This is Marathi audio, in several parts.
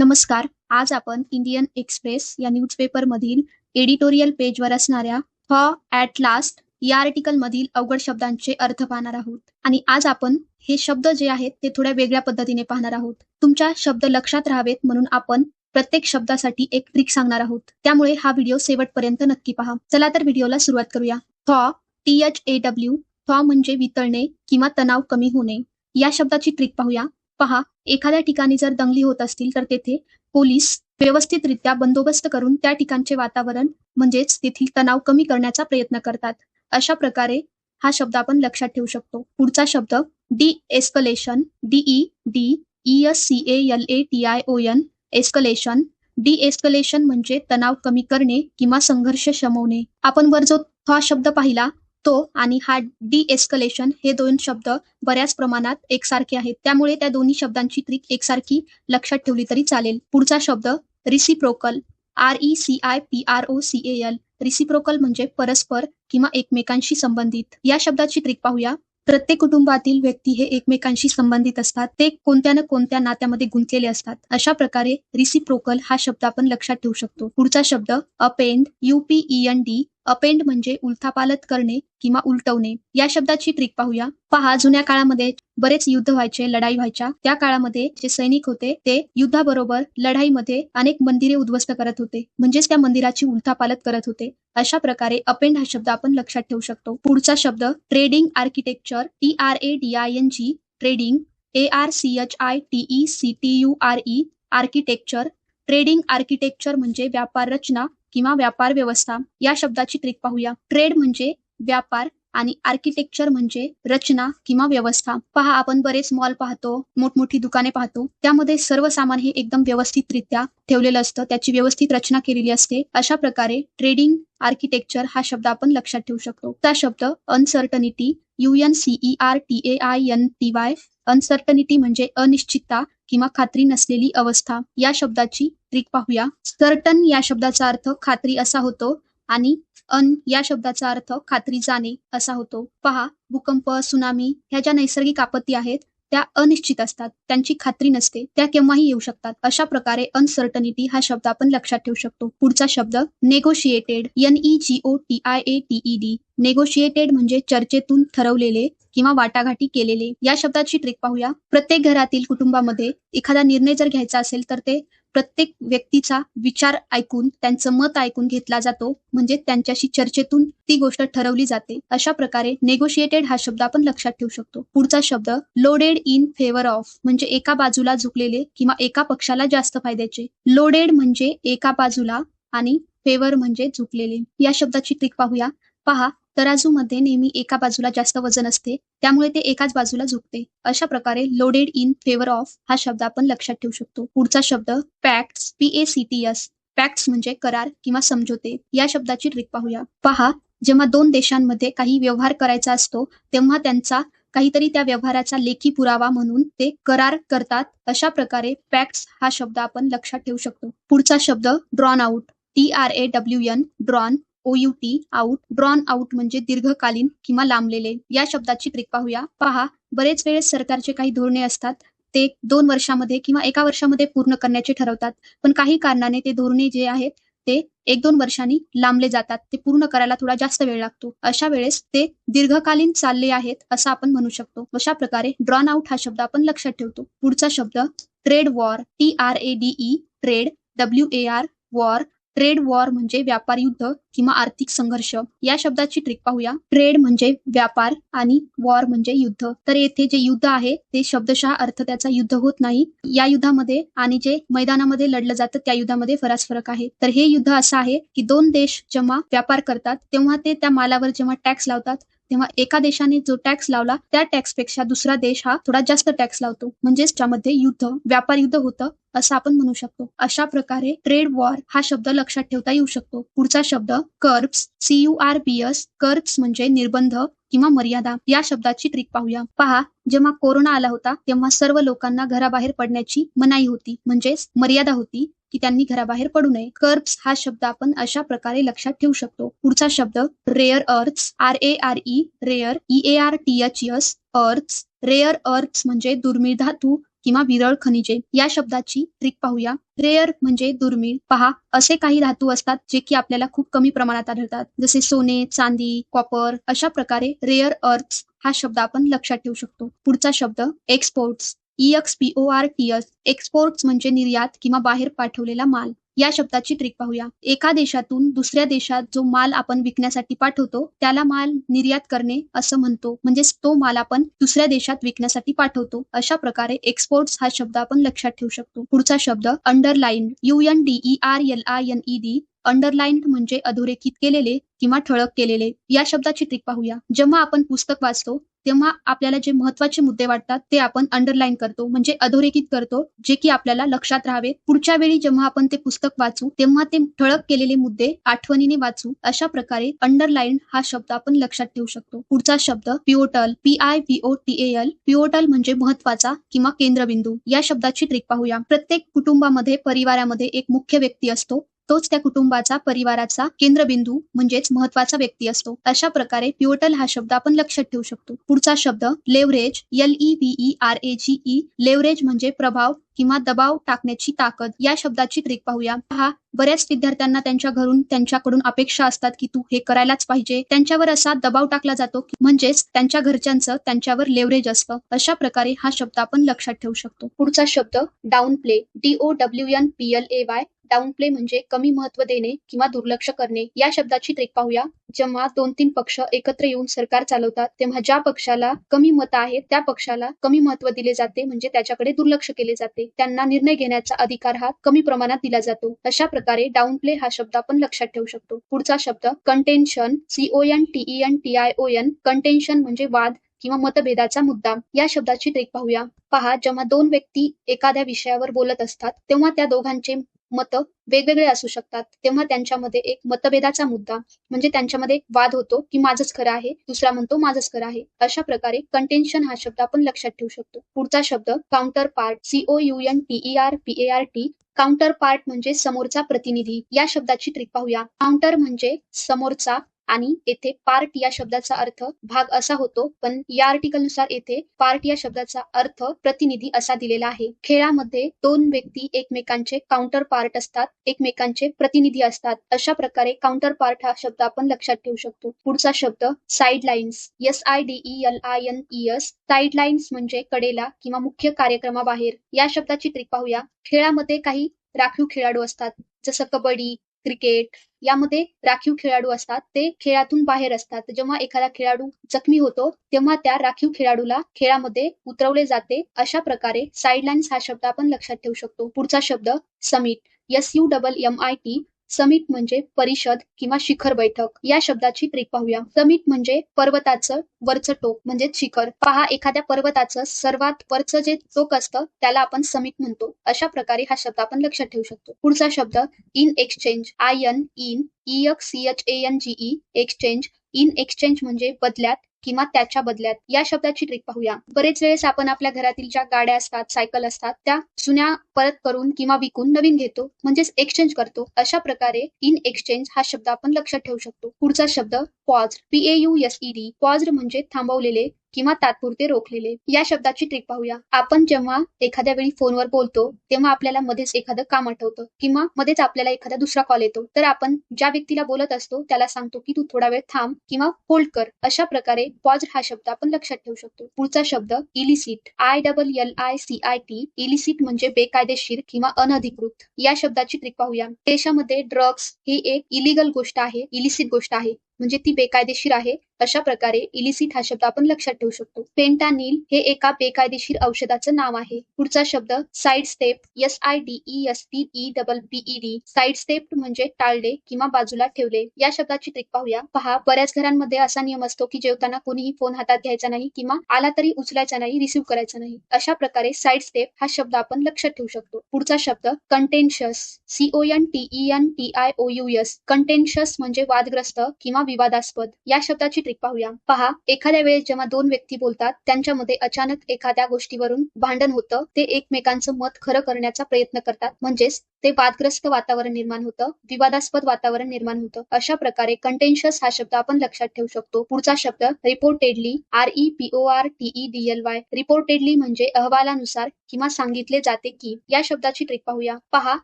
नमस्कार आज आपण इंडियन एक्सप्रेस या न्यूजपेपर मधील एडिटोरियल पेजवर असणाऱ्या फ ॲट लास्ट या आर्टिकल मधील अवघड शब्दांचे अर्थ पाहणार आहोत. आणि आज आपण हे शब्द जे आहेत ते थोड्या वेगळ्या पद्धतीने पाहणार आहोत. तुमच्या शब्द लक्षात राहावेत म्हणून आपण प्रत्येक शब्दासाठी एक ट्रिक सांगणार आहोत. त्यामुळे हा व्हिडिओ शेवटपर्यंत नक्की पहा. चला तर व्हिडिओला सुरुवात करूया. Thaw T H A W thaw म्हणजे वितळणे किंवा तणाव कमी होणे. या शब्दाची ट्रिक पाहूया. पहा एखाद्या ठिकाणी जर दंगली होत असतील तर तेथे पोलीस व्यवस्थितरित्या बंदोबस्त करून त्या ठिकाणचे वातावरण म्हणजेच तेथील तणाव कमी करण्याचा प्रयत्न करतात. अशा प्रकारे हा शब्द आपण लक्षात ठेवू शकतो. पुढचा शब्द de-escalation D E D E S C A L A T I O N escalation. De-escalation म्हणजे तणाव कमी करणे किंवा संघर्ष शमवणे. आपण वर जो हा शब्द पाहिला तो आणि हा डी एस्कलेशन हे दोन शब्द बऱ्याच प्रमाणात एकसारखे आहेत. त्यामुळे त्या दोन्ही शब्दांची ट्रिक एकसारखी लक्षात ठेवली तरी चालेल. पुढचा शब्द reciprocal R E C I P R O C A L reciprocal म्हणजे परस्पर किंवा एकमेकांशी संबंधित. या शब्दाची ट्रिक पाहूया. प्रत्येक कुटुंबातील व्यक्ती हे एकमेकांशी संबंधित असतात. ते कोणत्या ना कोणत्या नात्यामध्ये गुंतलेले असतात. अशा प्रकारे रिसिप्रोकल हा शब्द आपण लक्षात ठेवू शकतो. पुढचा शब्द अपेंड युपीईएन डी अपेंड म्हणजे उलथापालत करणे किंवा उलटवणे या शब्दाची ट्रिक पाहूया. पहा जुन्या काळामध्ये बरेच युद्ध व्हायचे लढाई व्हायच्या. त्या काळामध्ये जे सैनिक होते ते युद्धाबरोबर लढाईमध्ये अनेक मंदिरे उद्ध्वस्त करत होते. म्हणजेच त्या मंदिराची उलथापालत करत होते. अशा प्रकारे अपेंड हा शब्द आपण लक्षात ठेवू शकतो. पुढचा शब्द trading architecture T R A D I N G trading A R C H I T E C T U R E architecture trading architecture म्हणजे व्यापार रचना किंवा व्यापार व्यवस्था या शब्दाची ट्रिक पाहूया. ट्रेड म्हणजे व्यापार आणि आर्किटेक्चर म्हणजे रचना किंवा व्यवस्था. पहा आपण बरेच मॉल पाहतो मोठमोठी दुकाने पाहतो. त्यामध्ये सर्व सामान हे एकदम व्यवस्थितरित्या ठेवलेलं असतं. त्याची व्यवस्थित रचना केलेली असते. अशा प्रकारे ट्रेडिंग आर्किटेक्चर हा शब्द आपण लक्षात ठेवू शकतो. त्या शब्द uncertainty U N C E R T A I N T Y uncertainty म्हणजे अनिश्चितता किंवा खात्री नसलेली अवस्था या शब्दाची ट्रिक पाहूया. सर्टन या शब्दाचा अर्थ खात्री असा होतो आणि अन या शब्दाचा अर्थ खात्री जाणे असा होतो. पहा भूकंप सुनामी ह्या ज्या नैसर्गिक आपत्ती आहेत त्या अनिश्चित असतात. त्यांची खात्री नसते. त्या केव्हाही येऊ शकतात. अशा प्रकारे अनसर्टनिटी हा शब्द आपण लक्षात ठेवू शकतो. पुढचा शब्द negotiated N E G O T I A T E D negotiated म्हणजे चर्चेतून ठरवलेले किंवा वाटाघाटी केलेले. या शब्दाची ट्रिक पाहूया. प्रत्येक घरातील कुटुंबामध्ये एखादा निर्णय जर घ्यायचा असेल तर ते प्रत्येक व्यक्तीचा विचार ऐकून त्यांचं मत ऐकून घेतला जातो. म्हणजे त्यांच्याशी चर्चेतून ती गोष्ट ठरवली जाते. अशा प्रकारे नेगोशिएटेड हा शब्द आपण लक्षात ठेवू शकतो. पुढचा शब्द लोडेड इन फेवर ऑफ म्हणजे एका बाजूला झुकलेले किंवा एका पक्षाला जास्त फायद्याचे. लोडेड म्हणजे एका बाजूला आणि फेवर म्हणजे झुकलेले. या शब्दाची ट्रिक पाहूया. पहा तराजूमध्ये नेहमी एका बाजूला जास्त वजन असते त्यामुळे ते एकाच बाजूला झुकते. अशा प्रकारे लोडेड इन फेवर ऑफ हा शब्द आपण लक्षात ठेवू शकतो. पुढचा शब्द pacts P A C T S pacts म्हणजे करार किंवा समझोते. या शब्दाची ट्रिक पाहूया. पहा जेव्हा दोन देशांमध्ये काही व्यवहार करायचा असतो तेव्हा त्यांचा काहीतरी त्या व्यवहाराचा लेखी पुरावा म्हणून ते करार करतात. अशा प्रकारे पॅक्ट्स हा शब्द आपण लक्षात ठेवू शकतो. पुढचा शब्द drawn out T R A W N drawn O U T out drawn out म्हणजे दीर्घकालीन किंवा लांबलेले. या शब्दाची ट्रिक पाहूया. पहा बरेच वेळेस सरकारचे काही धोरणे असतात. ते दोन वर्षामध्ये किंवा एका वर्षामध्ये पूर्ण करण्याचे ठरवतात. पण काही कारणाने ते धोरणे जे आहेत ते एक दोन वर्षांनी लांबले जातात. ते पूर्ण करायला थोडा जास्त वेळ लागतो. अशा वेळेस ते दीर्घकालीन चालले आहेत असं आपण म्हणू शकतो. अशा प्रकारे ड्रॉन आउट हा शब्द आपण लक्षात ठेवतो. पुढचा शब्द trade war T R A D E trade W A R war trade war म्हणजे व्यापार युद्ध किंवा आर्थिक संघर्ष. या शब्दाची ट्रिक पाहूया. ट्रेड म्हणजे व्यापार आणि वॉर म्हणजे युद्ध. तर येथे जे युद्ध आहे ते शब्दशः अर्थ त्याचा युद्ध होत नाही. या युद्धामध्ये आणि जे मैदानामध्ये लढलं जातं त्या युद्धामध्ये बराच फरक आहे. तर हे युद्ध असं आहे की दोन देश जेव्हा व्यापार करतात तेव्हा ते त्या मालावर जेव्हा टॅक्स लावतात तेव्हा एका देशाने जो टॅक्स लावला त्या टॅक्सपेक्षा दुसरा देश हा थोडा जास्त टॅक्स लावतो. म्हणजेच त्यामध्ये युद्ध व्यापार युद्ध होतं असं आपण म्हणू शकतो. अशा प्रकारे ट्रेड वॉर हा शब्द लक्षात ठेवता येऊ शकतो. पुढचा शब्द curbs C U R B S curbs म्हणजे निर्बंध किंवा मर्यादा. या शब्दाची ट्रिक पाहूया. पहा जेव्हा कोरोना आला होता तेव्हा सर्व लोकांना घराबाहेर पडण्याची मनाई होती. म्हणजेच मर्यादा होती. की त्यांनी घराबाहेर पडू नये. कर्ब्स हा शब्द आपण अशा प्रकारे लक्षात ठेवू शकतो. पुढचा शब्द rare earths R A R E rare E A R T H S earths rare earths म्हणजे दुर्मिळ धातू किंवा विरळ खनिजे. या शब्दाची ट्रिक पाहूया. रेअर म्हणजे दुर्मिळ. पहा असे काही धातू असतात जे की आपल्याला खूप कमी प्रमाणात आढळतात. जसे सोने चांदी कॉपर अशा प्रकारे रेअर अर्थ हा शब्द आपण लक्षात ठेवू शकतो. पुढचा शब्द एक्सपोर्ट्स आर टी एक्सपोर्ट्स म्हणजे निर्यात किंवा बाहेर पाठवलेला माल. या शब्दाची ट्रिक पाहूया. एका देशातून दुसऱ्या देशात जो माल आपण विकण्यासाठी पाठवतो त्याला माल निर्यात करणे असं म्हणतो. म्हणजेच तो माल आपण दुसऱ्या देशात विकण्यासाठी पाठवतो. अशा प्रकारे एक्सपोर्ट्स हा शब्द आपण लक्षात ठेवू शकतो. पुढचा शब्द underline U N D E R L I N E D underline म्हणजे अधोरेखित केलेले किंवा ठळक केलेले या शब्दाची ट्रिक पाहूया. जेव्हा आपण पुस्तक वाचतो तेव्हा आपल्याला जे महत्त्वाचे मुद्दे वाटतात ते आपण अंडरलाईन करतो म्हणजे अधोरेखित करतो जे की आपल्याला लक्षात राहावे. पुढच्या वेळी जेव्हा आपण ते पुस्तक वाचू तेव्हा ते ठळक केलेले मुद्दे आठवणीने वाचू. अशा प्रकारे अंडरलाईन हा शब्द आपण लक्षात ठेवू शकतो. पुढचा शब्द pivotal P I P O T L pivotal म्हणजे महत्त्वाचा किंवा केंद्रबिंदू. या शब्दाची ट्रिक पाहूया. प्रत्येक कुटुंबामध्ये परिवारामध्ये एक मुख्य व्यक्ती असतो. तोच त्या कुटुंबाचा परिवाराचा केंद्रबिंदू म्हणजेच महत्त्वाचा व्यक्ती असतो. अशा प्रकारे पिओटल हा शब्द आपण लक्षात ठेवू शकतो. पुढचा शब्द leverage L E V R A G E leverage म्हणजे प्रभाव किंवा दबाव टाकण्याची ताकद. या शब्दाची ट्रिक पाहूया. हा बऱ्याच विद्यार्थ्यांना त्यांच्या घरून त्यांच्याकडून अपेक्षा असतात की तू हे करायलाच पाहिजे. त्यांच्यावर असा दबाव टाकला जातो म्हणजेच त्यांच्या घरच्यांचं त्यांच्यावर लेवरेज असतं. अशा प्रकारे हा शब्द आपण लक्षात ठेवू शकतो. पुढचा शब्द downplay D O W N P L A Y downplay म्हणजे कमी महत्त्व देणे किंवा दुर्लक्ष करणे या शब्दाची ट्रिक पाहूया. जेव्हा दोन तीन पक्ष एकत्र येऊन सरकार चालवतात तेव्हा ज्या पक्षाला कमी मत आहेत त्या पक्षाला कमी महत्त्व दिले जाते म्हणजे त्याच्याकडे दुर्लक्ष केले जाते. त्यांना निर्णय घेण्याचा अधिकार हा कमी प्रमाणात दिला जातो. अशा प्रकारे डाऊन प्ले हा शब्द आपण लक्षात ठेवू शकतो. पुढचा शब्द contention C O N T E N T I O N contention म्हणजे वाद किंवा मतभेदाचा मुद्दा. या शब्दाची ट्रिक पाहूया. पहा जेव्हा दोन व्यक्ती एखाद्या विषयावर बोलत असतात तेव्हा त्या दोघांचे मत वेगवेगळे असू शकतात. तेव्हा त्यांच्यामध्ये एक मतभेदाचा मुद्दा म्हणजे त्यांच्यामध्ये वाद होतो की माझंच खरं आहे दुसरा म्हणतो माझंच खरं आहे. अशा प्रकारे कंटेन्शन हा शब्द आपण लक्षात ठेवू शकतो. पुढचा शब्द counter part C O U N T E R P A R T counter part म्हणजे समोरचा प्रतिनिधी. या शब्दाची ट्रिक पाहूया. काउंटर म्हणजे समोरचा आणि येथे पार्ट या शब्दाचा अर्थ भाग असा होतो पण या आर्टिकलनुसार येथे पार्ट या शब्दाचा अर्थ प्रतिनिधी असा दिलेला आहे. खेळामध्ये दोन व्यक्ती एकमेकांचे काउंटर पार्ट असतात एकमेकांचे प्रतिनिधी असतात. अशा प्रकारे काउंटर पार्ट हा शब्द आपण लक्षात ठेवू शकतो. पुढचा शब्द side lines S I D E L I N E S side lines म्हणजे कडेला किंवा मुख्य कार्यक्रमाबाहेर. या शब्दाची ट्रिक पाहूया. खेळामध्ये काही राखीव खेळाडू असतात जसं कबड्डी क्रिकेट यामध्ये राखीव खेळाडू असतात. ते खेळातून बाहेर असतात. जेव्हा एखादा खेळाडू जखमी होतो तेव्हा त्या राखीव खेळाडूला खेळामध्ये उतरवले जाते. अशा प्रकारे साईडलाईन्स हा शब्द आपण लक्षात ठेवू शकतो. पुढचा शब्द summit S U double M I T summit म्हणजे परिषद किंवा शिखर बैठक. या शब्दाची ट्रिक पाहूया. समिट म्हणजे पर्वताचं वरचं टोक म्हणजे शिखर. पहा एखाद्या पर्वताचं सर्वात वरचं जे टोक असतं त्याला आपण समिट म्हणतो. अशा प्रकारे हा शब्द आपण लक्षात ठेवू शकतो. पुढचा शब्द in exchange. I N in E X C H A N G E exchange. In exchange म्हणजे बदल्यात किंवा त्याच्या बदल्यात या शब्दाची ट्रिक पाहूया. बरेच वेळेस आपण आपल्या घरातील ज्या गाड्या असतात सायकल असतात त्या जुन्या परत करून किंवा विकून नवीन घेतो म्हणजेच एक्सचेंज करतो. अशा प्रकारे इन एक्सचेंज हा शब्द आपण लक्षात ठेवू शकतो. पुढचा शब्द pause P A U S E D pause म्हणजे थांबवलेले किंवा तात्पुरते रोखलेले. या शब्दाची ट्रिक पाहूया. आपण जेव्हा एखाद्या वेळी फोनवर बोलतो तेव्हा आपल्याला मध्येच एखादं काम आठवतं किंवा मध्येच आपल्याला एखादा दुसरा कॉल येतो. तर आपण ज्या व्यक्तीला बोलत असतो त्याला सांगतो की तू थोडा वेळ थांब किंवा होल्ड कर. अशा प्रकारे पॉज हा शब्द आपण लक्षात ठेवू शकतो. पुढचा शब्द illicit I double L I C I T illicit म्हणजे बेकायदेशीर किंवा अनधिकृत. या शब्दाची ट्रिक पाहूया. देशामध्ये ड्रग्स ही एक इलिगल गोष्ट आहे. इलिसिट गोष्ट आहे. म्हणजे ती बेकायदेशीर आहे. अशा प्रकारे इलिसिट हा शब्द आपण लक्षात ठेवू शकतो. पेंटानिल हे एका बेकायदेशीर औषधाचं नाव आहे. पुढचा शब्द side step S I D E S P E double P E D side step म्हणजे टाळले किंवा बाजूला ठेवले. या शब्दाची ट्रिक पाहूया. पहा बऱ्याच घरांमध्ये असा नियम असतो की जेवताना कोणीही फोन हातात घ्यायचा नाही किंवा आला तरी उचलायचा नाही रिसिव्ह करायचा नाही. अशा प्रकारे साईड स्टेप हा शब्द आपण लक्षात ठेवू शकतो. पुढचा शब्द contentious C O N T E N T I O U S contentious म्हणजे वादग्रस्त किंवा विवादास्पद. या शब्दाची ट्रिक पाहूया. पहा एखाद्या वेळेस जेव्हा दोन व्यक्ती बोलतात त्यांच्यामध्ये अचानक एखाद्या गोष्टीवरून भांडण होतं ते एकमेकांचं मत खरं करण्याचा प्रयत्न करतात. म्हणजेच ते वादग्रस्त वातावरण निर्माण होतं विवादास्पद वातावरण निर्माण होतं. अशा प्रकारे कंटेन्शियस हा शब्द आपण लक्षात ठेवू शकतो. पुढचा शब्द reportedly R E P O R T E D L Y reportedly म्हणजे अहवालानुसार किंवा सांगितले जाते की या शब्दाची ट्रिक पाहूया. पहा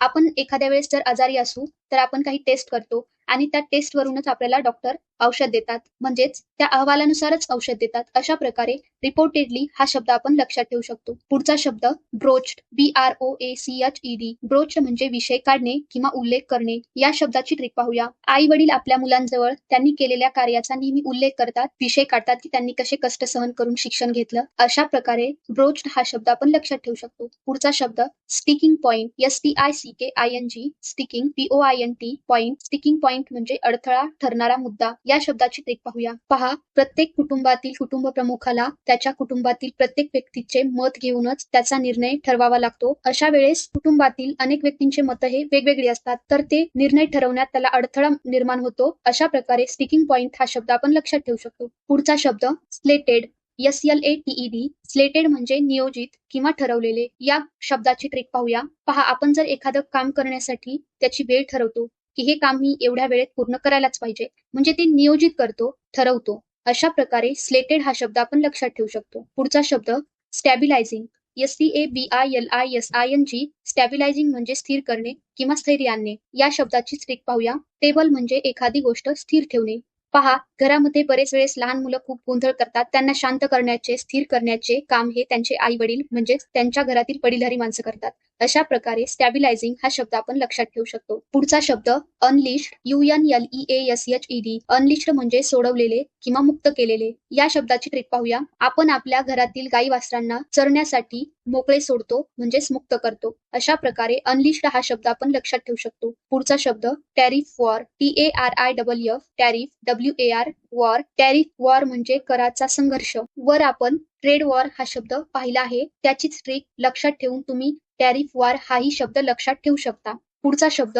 आपण एखाद्या वेळेस जर आजारी असू तर आपण काही टेस्ट करतो आणि त्या टेस्ट वरूनच आपल्याला डॉक्टर औषध देतात. म्हणजेच त्या अहवालानुसारच औषध देतात. अशा प्रकारे रिपोर्टेडली हा शब्द आपण लक्षात ठेवू शकतो. पुढचा शब्द broached B R O A C H E D broach म्हणजे विषय काढणे किंवा उल्लेख करणे. या शब्दाची ट्रिक पाहूया. आई वडील आपल्या मुलांजवळ त्यांनी केलेल्या कार्याचा नेहमी उल्लेख करतात विषय काढतात की त्यांनी कसे कष्ट सहन करून शिक्षण घेतलं. अशा प्रकारे ब्रोच्ड हा शब्द आपण लक्षात ठेवू शकतो. पुढचा शब्द sticking point S T I C K I N G sticking P O I N T point sticking point म्हणजे अडथळा ठरणारा मुद्दा. या शब्दाची ट्रिक पाहूया. पहा प्रत्येक कुटुंबातील कुटुंब प्रमुखाला त्याच्या कुटुंबातील प्रत्येक व्यक्तीचे मत घेऊनच त्याचा निर्णय ठरवावा लागतो. अशा वेळेस कुटुंबातील अनेक व्यक्तींचे मत हे वेगवेगळी असतात. तर ते निर्णय ठरवण्यात त्याला अडथळा निर्माण होतो. अशा प्रकारे स्टिकिंग पॉइंट हा शब्द आपण लक्षात ठेवू शकतो. पुढचा शब्द slated S L A T E D slated म्हणजे नियोजित किंवा ठरवलेले. या शब्दाची ट्रिक पाहूया. पहा आपण जर एखादं काम करण्यासाठी त्याची वेळ ठरवतो. की हे काम मी एवढ्या वेळेत पूर्ण करायलाच पाहिजे. म्हणजे ते नियोजित करतो ठरवतो. अशा प्रकारे स्लेटेड हा शब्द आपण लक्षात ठेवू शकतो. पुढचा शब्द stabilising S C A B I L I S I N G stabilising म्हणजे स्थिर करणे किंवा स्थैर्य आणणे. या शब्दाची ट्रिक पाहूया. टेबल म्हणजे एखादी गोष्ट स्थिर ठेवणे. पहा घरामध्ये बरेच वेळेस लहान मुलं खूप गोंधळ करतात. त्यांना शांत करण्याचे स्थिर करण्याचे काम हे त्यांचे आई वडील म्हणजेच त्यांच्या घरातील वडीलधारी माणसं करतात. अशा प्रकारे स्टॅबिलायझिंग हा शब्द आपण लक्षात ठेवू शकतो. पुढचा शब्द unleashed U N L E A S H E D unleashed म्हणजे सोडवलेले किंवा मुक्त केलेले. या शब्दाची ट्रिक पाहूया. आपण आपल्या घरातील गाई वासरांना चरण्यासाठी मोकळे सोडतो म्हणजेच मुक्त करतो. अशा प्रकारे अनलिश्ड हा शब्द आपण लक्षात ठेवू शकतो. पुढचा शब्द tariff war T A R I double F tariff W A R war tariff war म्हणजे कराचा संघर्ष. वर आपण ट्रेड वॉर हा शब्द पाहिला आहे. त्याचीच ट्रिक लक्षात ठेवून तुम्ही टॅरिफ वॉर हाही शब्द लक्षात ठेवू शकता. पुढचा शब्द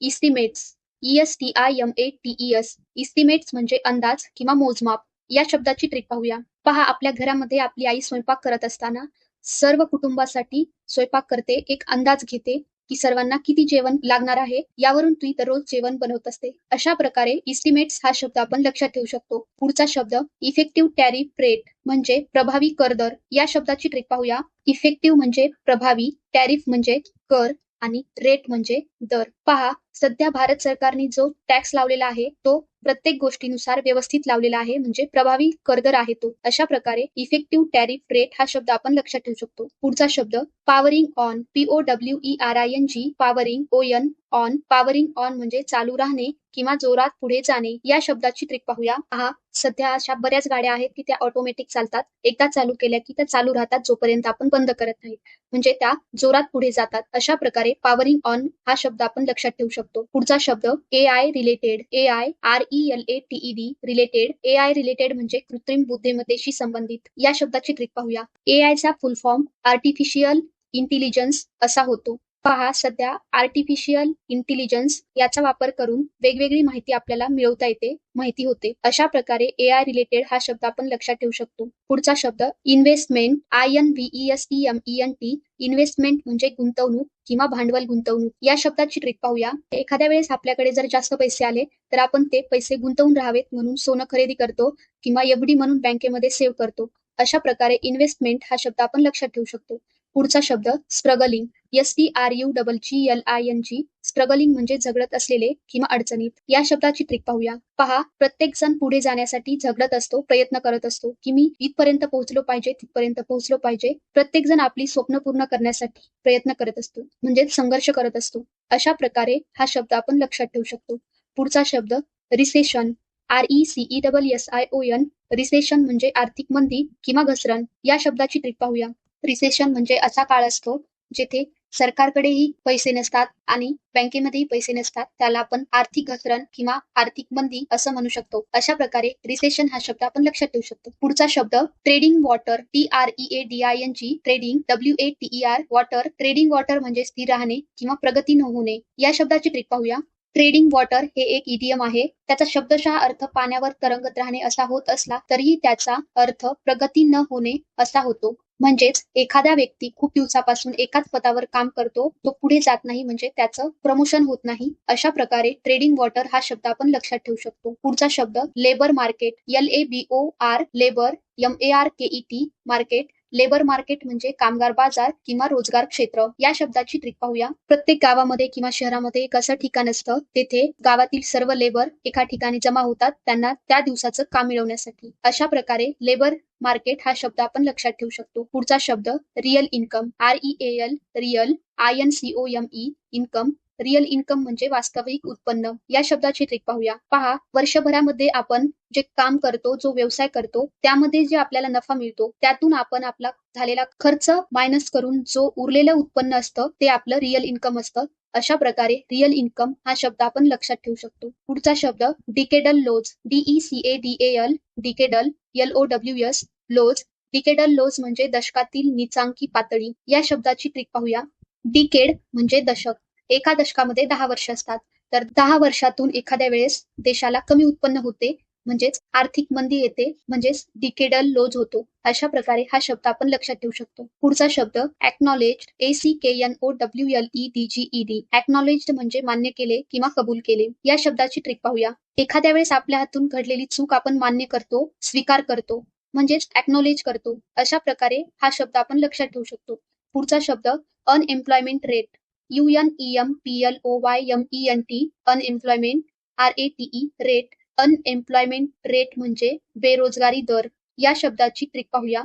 estimates E S T I M A T E S estimates म्हणजे अंदाज किंवा मोजमाप. या शब्दाची ट्रिक पाहूया. पहा आपल्या घरामध्ये आपली आई स्वयंपाक करत असताना सर्व कुटुंबासाठी स्वयंपाक करते एक अंदाज घेते की सर्वांना किती जेवण लागणार आहे यावरून ती दररोज जेवण बनवत असते. अशा प्रकारे इस्टिमेट्स हा शब्द आपण लक्षात ठेवू शकतो. पुढचा शब्द इफेक्टिव्ह टॅरिफ रेट म्हणजे प्रभावी कर दर. या शब्दाची ट्रिक पाहूया. इफेक्टिव्ह म्हणजे प्रभावी टॅरिफ म्हणजे कर आणि रेट म्हणजे दर. पहा सध्या भारत सरकारने जो टॅक्स लावलेला आहे तो प्रत्येक गोष्टीनुसार व्यवस्थित लावलेला आहे म्हणजे प्रभावी करदर आहे तो. अशा प्रकारे इफेक्टिव्ह टॅरिफ रेट हा शब्द आपण लक्षात ठेवू शकतो. पुढचा शब्द powering on P O W E R I N G powering O N on powering on म्हणजे चालू राहणे किंवा जोरात पुढे जाणे या शब्दाची ट्रिक पाहूया. हा सध्या अशा बऱ्याच गाड्या आहेत की त्या ऑटोमॅटिक चालतात. एकदा चालू केल्या की त्या चालू राहतात जोपर्यंत आपण बंद करत नाही. म्हणजे त्या जोरात पुढे जातात. अशा प्रकारे पॉवरिंग ऑन हा शब्द आपण लक्षात ठेवू शकतो. पुढचा शब्द A I related A I R E L A T E D related A I related म्हणजे कृत्रिम बुद्धिमत्तेशी संबंधित. या शब्दाची ट्रिक पाहूया. ए आयचा फुल फॉर्म आर्टिफिशियल इंटेलिजन्स असा होतो. पहा सध्या आर्टिफिशियल इंटेलिजन्स याचा वापर करून वेगवेगळी माहिती आपल्याला मिळवता येते माहिती होते. अशा प्रकारे ए आय रिलेटेड हा शब्द आपण लक्षात ठेवू शकतो. पुढचा शब्द investment I N V S T M E N T investment म्हणजे गुंतवणूक किंवा भांडवल गुंतवणूक. या शब्दाची ट्रिक पाहूया. एखाद्या वेळेस आपल्याकडे जर जास्त पैसे आले तर आपण ते पैसे गुंतवून राहावेत म्हणून सोनं खरेदी करतो किंवा एफडी म्हणून बँकेमध्ये सेव्ह करतो. अशा प्रकारे इन्व्हेस्टमेंट हा शब्द आपण लक्षात ठेवू शकतो. पुढचा शब्द struggling S T R U double G L I N G struggling म्हणजे झगडत असलेले किंवा अडचणीत या शब्दाची ट्रिक पाहूया. पहा प्रत्येक जण पुढे जाण्यासाठी झगडत असतो प्रयत्न करत असतो की मी इथपर्यंत पोहोचलो पाहिजे तिथपर्यंत पोहोचलो पाहिजे. प्रत्येक जण आपली स्वप्न पूर्ण करण्यासाठी प्रयत्न करत असतो म्हणजे संघर्ष करत असतो. अशा प्रकारे हा शब्द आपण लक्षात ठेवू शकतो. पुढचा शब्द recession R E C E double S I O N recession म्हणजे आर्थिक मंदी किंवा घसरण या शब्दाची ट्रिक पाहूया. रिसेशन म्हणजे असा काळ असतो जेथे सरकारकडेही पैसे नसतात आणि बँकेमध्येही पैसे नसतात त्याला आपण आर्थिक घसरण किंवा आर्थिक मंदी असं म्हणू शकतो. अशा प्रकारे रिसेशन हा शब्द आपण लक्षात ठेवू शकतो. पुढचा शब्द treading water T R E A D I N G treading W A T E R water treading water म्हणजे स्थिर राहणे किंवा प्रगती न होणे. या शब्दाची ट्रिक पाहूया. ट्रेडिंग वॉटर हे एक इडियम आहे. त्याचा शब्दशः अर्थ पाण्यावर तरंगत राहणे असा होत असला तरीही त्याचा अर्थ प्रगती न होणे असा होतो. म्हणजेच एखादा व्यक्ती खूप दिवसापासून एकाच पदावर काम करतो तो पुढे जात नाही म्हणजे त्याचं प्रमोशन होत नाही अशा प्रकारे ट्रेडिंग वॉटर हा शब्द आपण लक्षात ठेवू शकतो. पुढचा शब्द labour market L A B O R labour M A R K E T market labour market म्हणजे कामगार बाजार किंवा रोजगार क्षेत्र. या शब्दाची ट्रिक पाहूया. प्रत्येक गावामध्ये किंवा शहरामध्ये एक असं ठिकाण असतं तेथे गावातील सर्व लेबर एका ठिकाणी जमा होतात त्यांना त्या दिवसाचं काम मिळवण्यासाठी. अशा प्रकारे लेबर मार्केट हा शब्द आपण लक्षात ठेवू शकतो. पुढचा शब्द real income R E L real I N C O M E income real income म्हणजे वास्तविक उत्पन्न. या शब्दाची ट्रिक पाहूया. पहा वर्षभरामध्ये आपण जे काम करतो जो व्यवसाय करतो त्यामध्ये जे आपल्याला नफा मिळतो त्यातून आपण आपला झालेला खर्च मायनस करून जो उरलेलं उत्पन्न असतं ते आपलं रिअल इन्कम असतं. अशा प्रकारे रिअल इन्कम हा शब्द आपण लक्षात ठेवू शकतो. पुढचा शब्द decadal lows D E C A D L decadal L O W S lows decadal lows म्हणजे दशकातील निचांकी पातळी. या शब्दाची ट्रिक पाहूया. डिकेड म्हणजे दशक. एका दशकामध्ये दहा वर्ष असतात. तर दहा वर्षातून एखाद्या वेळेस देशाला कमी उत्पन्न होते. म्हणजेच आर्थिक मंदी येते म्हणजेच डिकेडल लोज होतो. अशा प्रकारे हा शब्द आपण लक्षात ठेवू शकतो. पुढचा शब्द acknowledge A C K N O W L E D G E D acknowledge म्हणजे मान्य केले किंवा कबूल केले. या शब्दाची ट्रिक पाहूया. एखाद्या वेळेस आपल्या हातून घडलेली चूक आपण मान्य करतो स्वीकार करतो म्हणजेच एक्नॉलेज करतो. अशा प्रकारे हा शब्द आपण लक्षात ठेवू शकतो. पुढचा शब्द unemployment rate U N E M P L O Y M E N T unemployment R A T E rate unemployment rate म्हणजे बेरोजगारी दर. या शब्दाची ट्रिक पाहूया.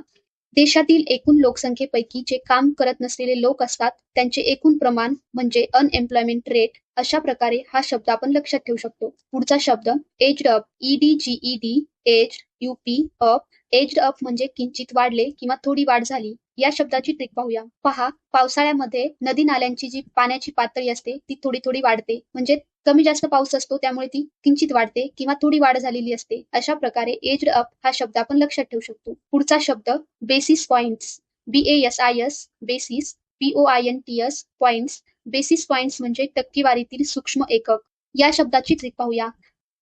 देशातील एकूण लोकसंख्येपैकी जे काम करत नसलेले लोक असतात त्यांचे एकूण प्रमाण म्हणजे अनएम्प्लॉयमेंट रेट अशा प्रकारे हा शब्द आपण लक्षात ठेवू शकतो. पुढचा शब्द edged up E D G E D edge U P up edged up म्हणजे किंचित वाढले किंवा थोडी वाढ झाली. या शब्दाची ट्रिक पाहूया. पहा पावसाळ्यामध्ये नदी नाल्यांची जी पाण्याची पातळी असते ती थोडी थोडी वाढते. म्हणजे कमी जास्त पाऊस असतो त्यामुळे ती किंचित वाढते किंवा थोडी वाढ झालेली असते. अशा प्रकारे एज्ड अप हा शब्द आपण लक्षात ठेवू शकतो. पुढचा शब्द basis points B A S I S basis P O I N T S points basis points म्हणजे टक्केवारीतील सूक्ष्म एकक. या शब्दाची ट्रिक पाहूया.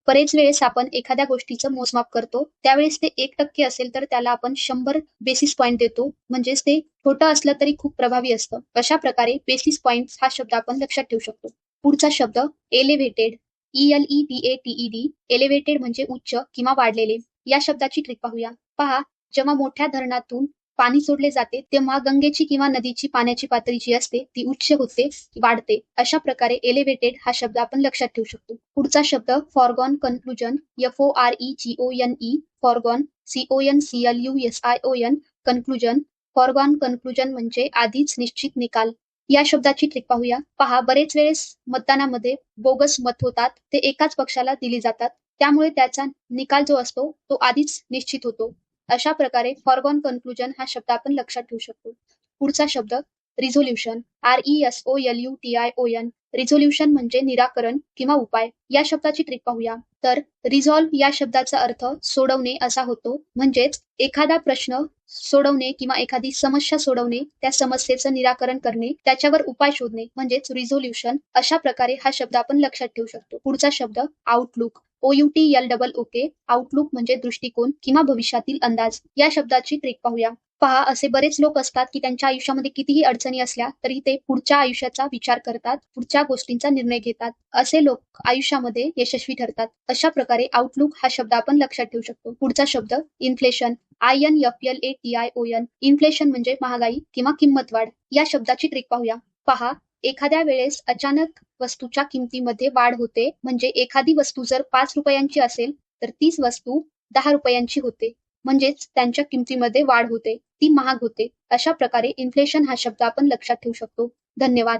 बरेच वेळेस आपण एखाद्या गोष्टीचं मोजमाप करतो त्यावेळेस ते एक टक्के असेल तर त्याला आपण शंभर बेसिस पॉईंट देतो. म्हणजेच ते छोटं असलं तरी खूप प्रभावी असतं. अशा प्रकारे बेसिस पॉइंट हा शब्द आपण लक्षात ठेवू शकतो. पुढचा शब्द elevated E L E T A T E D elevated म्हणजे उच्च किंवा वाढलेले. या शब्दाची ट्रिक पाहूया. पहा जेव्हा मोठ्या धरणातून पाणी सोडले जाते तेव्हा गंगेची किंवा नदीची पाण्याची पातळी जी असते ती उच्च होते वाढते. अशा प्रकारे एलिव्हेटेड हा शब्द आपण लक्षात ठेवू शकतो. पुढचा शब्द foregone conclusion F O R E G O N E foregone C O N C L U S I O N conclusion foregone conclusion म्हणजे आधीच निश्चित निकाल. या शब्दाची ट्रिक पाहूया. पहा बरेच वेळेस मतदानामध्ये बोगस मत होतात. ते एकाच पक्षाला दिली जातात. त्यामुळे त्याचा निकाल जो असतो तो आधीच निश्चित होतो. अशा प्रकारे फॉरगॉन कन्क्लुजन हा शब्द आपण लक्षात ठेवू शकतो. पुढचा शब्द resolution R E S O L U T I O N resolution म्हणजे निराकरण किंवा उपाय. या शब्दाची ट्रिक पाहूया. तर रिझॉल्व्ह या शब्दाचा अर्थ सोडवणे असा होतो. म्हणजेच एखादा प्रश्न सोडवणे किंवा एखादी समस्या सोडवणे त्या समस्येचं निराकरण करणे त्याच्यावर उपाय शोधणे म्हणजेच रिझोल्युशन अशा प्रकारे हा शब्द आपण लक्षात ठेवू शकतो. पुढचा शब्द outlook O U T L double O K outlook म्हणजे दृष्टिकोन किंवा भविष्यातील अंदाज. या शब्दाची ट्रिक पाहूया. पहा असे बरेच लोक असतात की त्यांच्या आयुष्यामध्ये कितीही अडचणी असल्या तरी ते पुढच्या आयुष्याचा विचार करतात पुढच्या गोष्टींचा निर्णय घेतात. असे लोक आयुष्यामध्ये यशस्वी ठरतात. अशा प्रकारे आउटलुक हा शब्द आपण लक्षात ठेवू शकतो. पुढचा शब्द inflation I N F L A T I O N inflation म्हणजे महागाई किंवा किंमत वाढ. या शब्दाची ट्रिक पाहूया. पहा एखाद्या वेळेस अचानक वस्तूच्या किमतीमध्ये वाढ होते. म्हणजे एखादी वस्तू जर पाच रुपयांची असेल तर तीच वस्तू दहा रुपयांची होते. म्हणजेच त्यांच्या किमतीमध्ये वाढ होते ती महाग होते. अशा प्रकारे इन्फ्लेशन हा शब्द आपण लक्षात ठेवू शकतो. धन्यवाद.